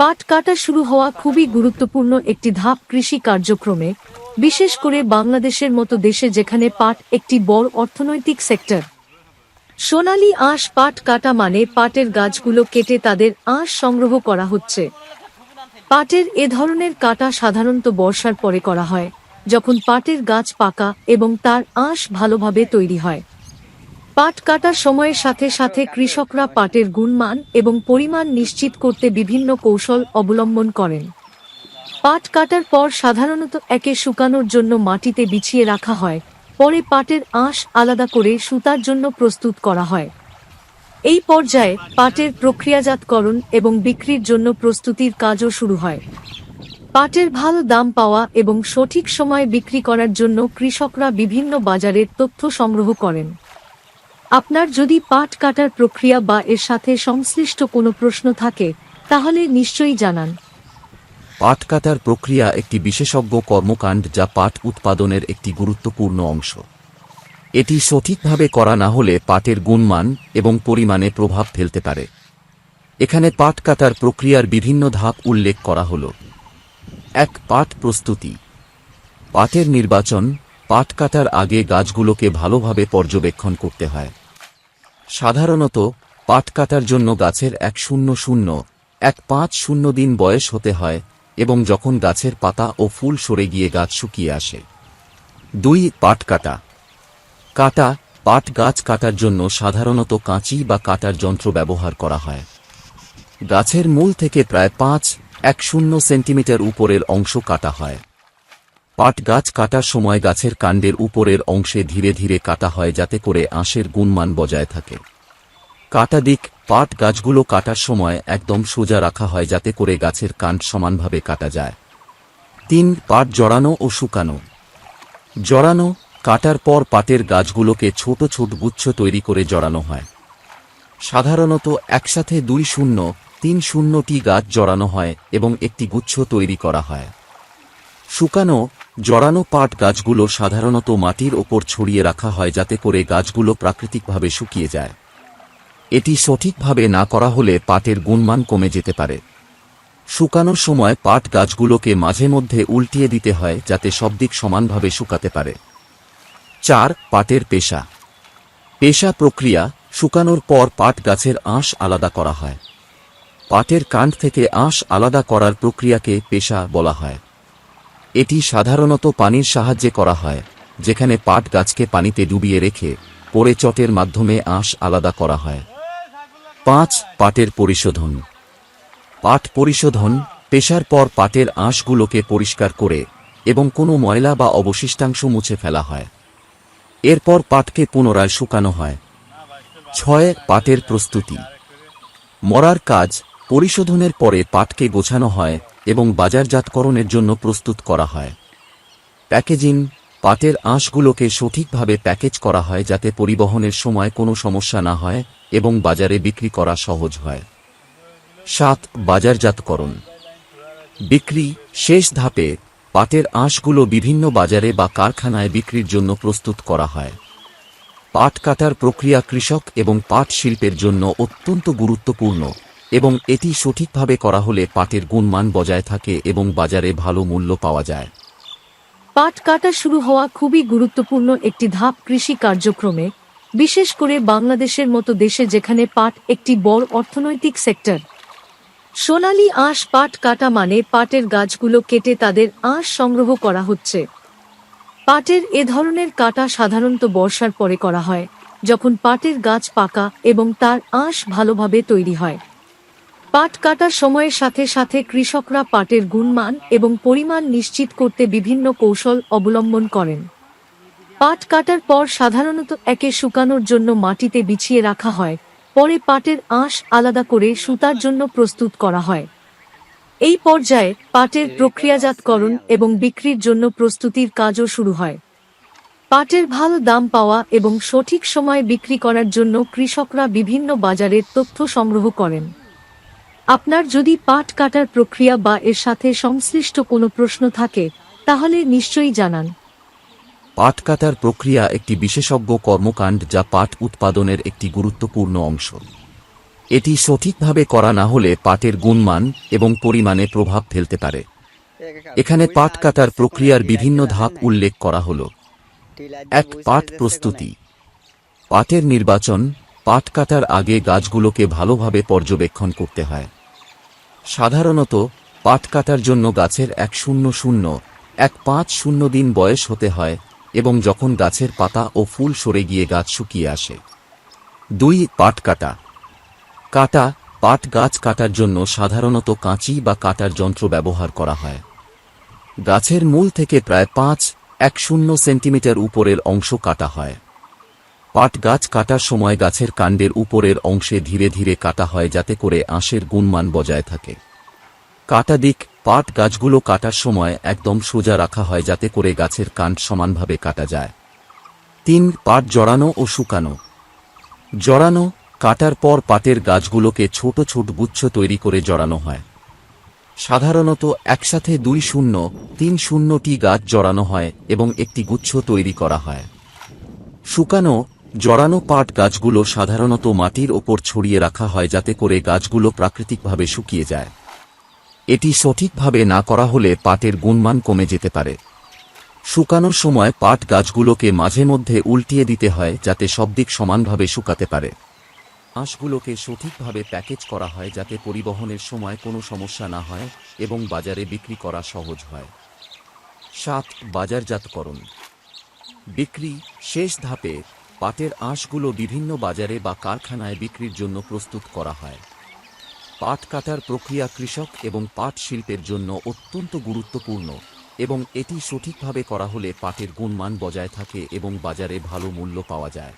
পাট কাটা শুরু হওয়া খুবই গুরুত্বপূর্ণ একটি ধাপ কৃষি কার্যক্রমে, বিশেষ করে বাংলাদেশের মতো দেশে যেখানে পাট একটি বড় অর্থনৈতিক সেক্টর। সোনালী আঁশ পাট কাটা মানে পাটের গাছগুলো কেটে তাদের আঁশ সংগ্রহ করা হচ্ছে। পাটের এ ধরনের কাটা সাধারণত বর্ষার পরে করা হয়, যখন পাটের গাছ পাকা এবং তার আঁশ ভালোভাবে তৈরি হয়। পাট কাটার সময়ের সাথে সাথে কৃষকরা পাটের গুণমান এবং পরিমাণ নিশ্চিত করতে বিভিন্ন কৌশল অবলম্বন করেন। পাট কাটার পর সাধারণত একে শুকানোর জন্য মাটিতে বিছিয়ে রাখা হয়, পরে পাটের আঁশ আলাদা করে সুতার জন্য প্রস্তুত করা হয়। এই পর্যায়ে পাটের প্রক্রিয়াজাতকরণ এবং বিক্রির জন্য প্রস্তুতির কাজও শুরু হয়। পাটের ভালো দাম পাওয়া এবং সঠিক সময়ে বিক্রি করার জন্য কৃষকরা বিভিন্ন বাজারের তথ্য সংগ্রহ করেন। আপনার যদি পাট কাটার প্রক্রিয়া বা এর সাথে সংশ্লিষ্ট কোনো প্রশ্ন থাকে, তাহলে নিশ্চয়ই জানান। পাট কাটার প্রক্রিয়া একটি বিশেষজ্ঞ কর্মকাণ্ড যা পাট উৎপাদনের একটি গুরুত্বপূর্ণ অংশ। এটি সঠিকভাবে করা না হলে পাটের গুণমান এবং পরিমাণে প্রভাব ফেলতে পারে। এখানে পাট কাটার প্রক্রিয়ার বিভিন্ন ধাপ উল্লেখ করা হল। এক, পাট প্রস্তুতি। পাটের নির্বাচন, পাট কাটার আগে গাছগুলোকে ভালোভাবে পর্যবেক্ষণ করতে হয়। সাধারণত, পাট কাটার জন্য গাছের এক শূন্য শূন্য, এক পাঁচ শূন্য দিন বয়স হতে হয় এবং যখন গাছের পাতা ও ফুল সরে গিয়ে গাছ শুকিয়ে আসে। দুই, পাট কাটা। কাটা, পাট গাছ কাটার জন্য সাধারণত কাঁচি বা কাটার যন্ত্র ব্যবহার করা হয়। গাছের মূল থেকে প্রায় পাঁচ, এক শূন্য সেন্টিমিটার উপরের অংশ কাটা হয়। পাট গাছ কাটার সময় গাছের কাণ্ডের উপরের অংশে ধীরে ধীরে কাটা হয় যাতে করে আঁশের গুণমান বজায় থাকে। কাটা দিক, পাট গাছগুলো কাটার সময় একদম সোজা রাখা হয় যাতে করে গাছের কাণ্ড সমানভাবে কাটা যায়। তিন, পাট জড়ানো ও শুকানো। জড়ানো, কাটার পর পাটের গাছগুলোকে ছোট ছোট গুচ্ছ তৈরি করে জড়ানো হয়। সাধারণত একসাথে দুই শূন্য, তিন শূন্যটি গাছ জড়ানো হয় এবং একটি গুচ্ছ তৈরি করা হয়। শুকানো, জড়ানো পাট গাছগুলো সাধারণত মাটির ওপর ছড়িয়ে রাখা হয় যাতে করে গাছগুলো প্রাকৃতিকভাবে শুকিয়ে যায়। এটি সঠিকভাবে না করা হলে পাটের গুণমান কমে যেতে পারে। শুকানোর সময় পাট গাছগুলোকে মাঝে মধ্যে উল্টিয়ে দিতে হয় যাতে সব দিক সমানভাবে শুকাতে পারে। চার, পাটের পেশা। পেশা প্রক্রিয়া, শুকানোর পর পাট গাছের আঁশ আলাদা করা হয়। পাটের কাণ্ড থেকে আঁশ আলাদা করার প্রক্রিয়াকে পেশা বলা হয়। এটি সাধারণত পানির সাহায্যে করা হয়, যেখানে পাট গাছকে পানিতে ডুবিয়ে রেখে পরে চটের মাধ্যমে আঁশ আলাদা করা হয়। পাঁচ, পাটের পরিশোধন। পাট পরিশোধন, পেশার পর পাটের আঁশগুলোকে পরিষ্কার করে এবং কোনো ময়লা বা অবশিষ্টাংশ মুছে ফেলা হয়। এরপর পাটকে পুনরায় শুকানো হয়। ছয়, পাটের প্রস্তুতি। মরার কাজ, পরিশোধনের পরে পাটকে গোছানো হয় এবং বাজারজাতকরণের জন্য প্রস্তুত করা হয়। প্যাকেজিং পাটের আঁশগুলোকে সঠিকভাবে প্যাকেজ করা হয় যাতে পরিবহনের সময় কোনো সমস্যা না হয় এবং বাজারে বিক্রি করা সহজ হয়। সাত, বাজারজাতকরণ। বিক্রি শেষ ধাপে পাটের আঁশগুলো বিভিন্ন বাজারে বা কারখানায় বিক্রির জন্য প্রস্তুত করা হয়। পাট কাটার প্রক্রিয়া কৃষক এবং পাট শিল্পের জন্য অত্যন্ত গুরুত্বপূর্ণ। এবং এটি সঠিকভাবে করা হলে পাটের গুণমান বজায় থাকে এবং বাজারে ভালো মূল্য পাওয়া যায়। পাট কাটা শুরু হওয়া খুবই গুরুত্বপূর্ণ একটি ধাপ কৃষি কার্যক্রমে, বিশেষ করে বাংলাদেশের মতো দেশে যেখানে পাট একটি বড় অর্থনৈতিক সেক্টর। সোনালি আঁশ পাট কাটা মানে পাটের গাছগুলো কেটে তাদের আঁশ সংগ্রহ করা হচ্ছে। পাটের এ ধরনের কাটা সাধারণত বর্ষার পরে করা হয়, যখন পাটের গাছ পাকা এবং তার আঁশ ভালোভাবে তৈরি হয়। পাট কাটার সময়ের সাথে সাথে কৃষকরা পাটের গুণমান এবং পরিমাণ নিশ্চিত করতে বিভিন্ন কৌশল অবলম্বন করেন। পাট কাটার পর সাধারণত একে শুকানোর জন্য মাটিতে বিছিয়ে রাখা হয়, পরে পাটের আঁশ আলাদা করে সুতার জন্য প্রস্তুত করা হয়। এই পর্যায়ে পাটের প্রক্রিয়াজাতকরণ এবং বিক্রির জন্য প্রস্তুতির কাজও শুরু হয়। পাটের ভালো দাম পাওয়া এবং সঠিক সময়ে বিক্রি করার জন্য কৃষকরা বিভিন্ন বাজারের তথ্য সংগ্রহ করেন। আপনার যদি পাট কাটার প্রক্রিয়া বা এর সাথে সংশ্লিষ্ট কোনো প্রশ্ন থাকে, তাহলে নিশ্চয়ই জানান। পাট কাটার প্রক্রিয়া একটি বিশেষজ্ঞ কর্মকাণ্ড যা পাট উৎপাদনের একটি গুরুত্বপূর্ণ অংশ। এটি সঠিকভাবে করা না হলে পাটের গুণমান এবং পরিমাণে প্রভাব ফেলতে পারে। এখানে পাট কাটার প্রক্রিয়ার বিভিন্ন ধাপ উল্লেখ করা হল। এক, পাট প্রস্তুতি। পাটের নির্বাচন, পাট কাটার আগে গাছগুলোকে ভালোভাবে পর্যবেক্ষণ করতে হয়। সাধারণত পাট কাটার জন্য গাছের এক শূন্য শূন্য, এক পাঁচ শূন্য দিন বয়স হতে হয় এবং যখন গাছের পাতা ও ফুল সরে গিয়ে গাছ শুকিয়ে আসে। দুই, পাট কাটা। কাটা, পাট গাছ কাটার জন্য সাধারণত কাঁচি বা কাটার যন্ত্র ব্যবহার করা হয়। গাছের মূল থেকে প্রায় পাঁচ, এক শূন্য সেন্টিমিটার উপরের অংশ কাটা হয়। পাট গাছ কাটার সময় গাছের কাণ্ডের উপরের অংশে ধীরে ধীরে কাটা হয় যাতে করে আঁশের গুণমান বজায় থাকে। কাটা দিক, পাট গাছগুলো কাটার সময় একদম সোজা রাখা হয় যাতে করে গাছের কাণ্ড সমানভাবে কাটা যায়। তিন, পাট জড়ানো ও শুকানো। জড়ানো, কাটার পর পাটের গাছগুলোকে ছোট ছোট গুচ্ছ তৈরি করে জড়ানো হয়। সাধারণত একসাথে দুই শূন্য, তিন শূন্যটি গাছ জড়ানো হয় এবং একটি গুচ্ছ তৈরি করা হয়। শুকানো জড়ানো পাট গাছগুলো সাধারণত মাটির ওপর ছড়িয়ে রাখা হয় যাতে করে গাছগুলো প্রাকৃতিকভাবে শুকিয়ে যায়। এটি সঠিকভাবে না করা হলে পাটের গুণমান কমে যেতে পারে। শুকানোর সময় পাট গাছগুলোকে মাঝে মধ্যে উল্টিয়ে দিতে হয় যাতে সব দিক সমানভাবে শুকাতে পারে। আঁশগুলোকে সঠিকভাবে প্যাকেজ করা হয় যাতে পরিবহনের সময় কোনো সমস্যা না হয় এবং বাজারে বিক্রি করা সহজ হয়। সাত, বাজারজাতকরণ। বিক্রি শেষ ধাপে পাটের আঁশগুলো বিভিন্ন বাজারে বা কারখানায় বিক্রির জন্য প্রস্তুত করা হয়। পাট কাটার প্রক্রিয়া কৃষক এবং পাট শিল্পের জন্য অত্যন্ত গুরুত্বপূর্ণ এবং এটি সঠিকভাবে করা হলে পাটের গুণমান বজায় থাকে এবং বাজারে ভালো মূল্য পাওয়া যায়।